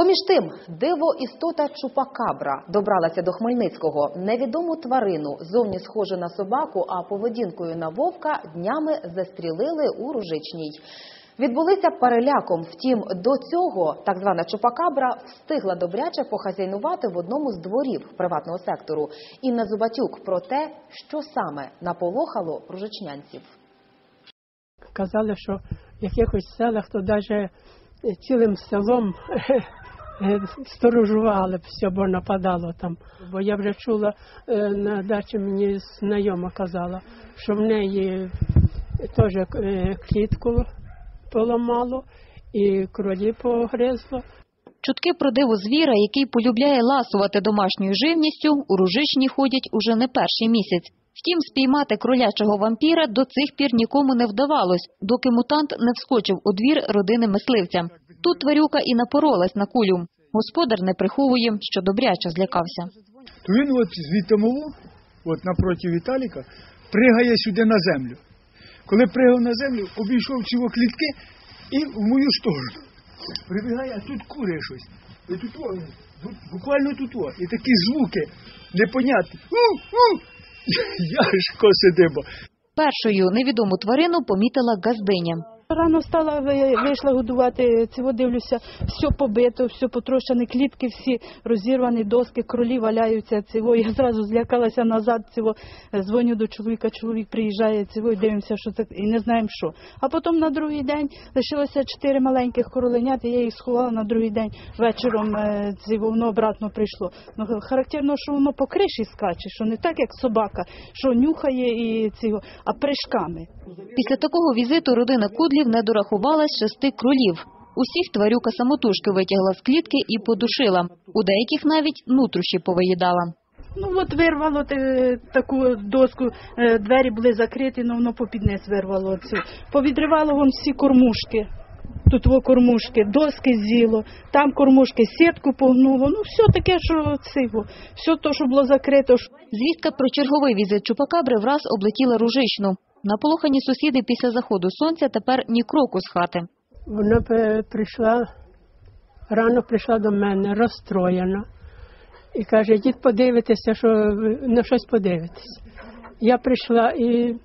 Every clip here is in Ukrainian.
Поміж тим, диво істота Чупакабра добралася до Хмельницького. Невідому тварину, зовні схожу на собаку, а поведінкою на вовка, днями застрілили у Ружичній. Відбулися переляком. Втім, до цього так звана Чупакабра встигла добряче похазяйнувати в одному з дворів приватного сектору. Інна Зубатюк про те, що саме наполохало ружичнянців. Казали, що в якихось селах то навіть цілим селом сторожували все, бо нападало там. Бо я вже чула е, на дачі мені знайома казала, що в неї теж е, клітку поламало і кролі погризло. Чутки про диво звіра, який полюбляє ласувати домашньою живністю, у Ружичні ходять уже не перший місяць. Втім, спіймати кролячого вампіра до цих пір нікому не вдавалось, доки мутант не вскочив у двір родини мисливця. Тут тварюка і напоролась на кулю. Господар не приховує, що добряче злякався. то він от звідтомово, от напроти Віталіка, пригає сюди на землю. Коли пригав на землю, обійшов ці клітки і в мою сторону. Прибігає, а тут кури щось. І тут, о, тут буквально тут о, і такі звуки непонятні. У, у! Я ж косидиба. Першою невідому тварину помітила газдиня. Рано встала, вийшла годувати, цього дивлюся, все побито, все потрощене, клітки всі розірвані, доски, кролі валяються. Цього. Я зразу злякалася назад, цього. дзвоню до чоловіка, чоловік приїжджає, цього, дивимося, що це, і не знаємо що. А потім на другий день лишилося чотири маленьких короленят, і я їх сховала на другий день вечором, е, цього, воно обратно прийшло. Ну, характерно, що воно по криші скаче, що не так, як собака, що нюхає і цього, а прыжками. Після такого візиту родина Кудлів не дорахувалась шести кролів. Усіх тварюка самотужки витягла з клітки і подушила. У деяких навіть нутрощі повиїдала. Ну от вирвало те, таку доску, е, двері були закриті, ну воно попід низ вирвало цю. Повідривало вон всі кормушки. Тут во кормушки, доски з'їло, там кормушки, сітку погнуло. Ну все таке, що цього, все то, що було закрито. Звістка про черговий візит Чупакабри враз облетіла Ружичну. Наполохані сусіди після заходу сонця тепер ні кроку з хати. Вона прийшла, рано прийшла до мене, розстроєна. І каже, дід подивитися, що на щось подивитесь. Я прийшла і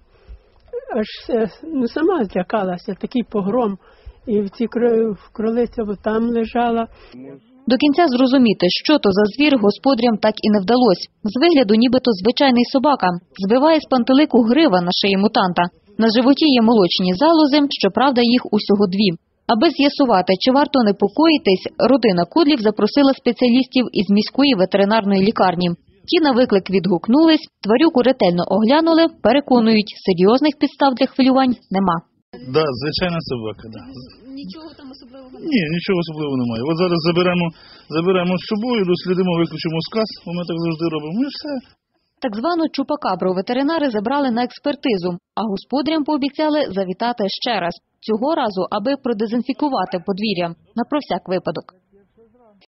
аж е, ну, сама злякалася, такий погром. І в цій кролиця там лежала. До кінця зрозуміти, що то за звір, господарям так і не вдалося. З вигляду нібито звичайний собака. Збиває з пантелику грива на шиї мутанта. На животі є молочні залози, щоправда, їх усього дві. Аби з'ясувати, чи варто непокоїтись, родина Кудлів запросила спеціалістів із міської ветеринарної лікарні. Ті на виклик відгукнулись, тварюку ретельно оглянули, переконують, серйозних підстав для хвилювань нема. Да, звичайна собака, да. Нічого там особливого Ні, нічого особливого немає. От зараз заберемо, заберемо з собою, дослідимо, виключимо сказ, бо ми так завжди робимо, і все. Так звану чупакабру ветеринари забрали на експертизу, а господарям пообіцяли завітати ще раз. Цього разу, аби продезінфікувати подвір'я на про всяк випадок.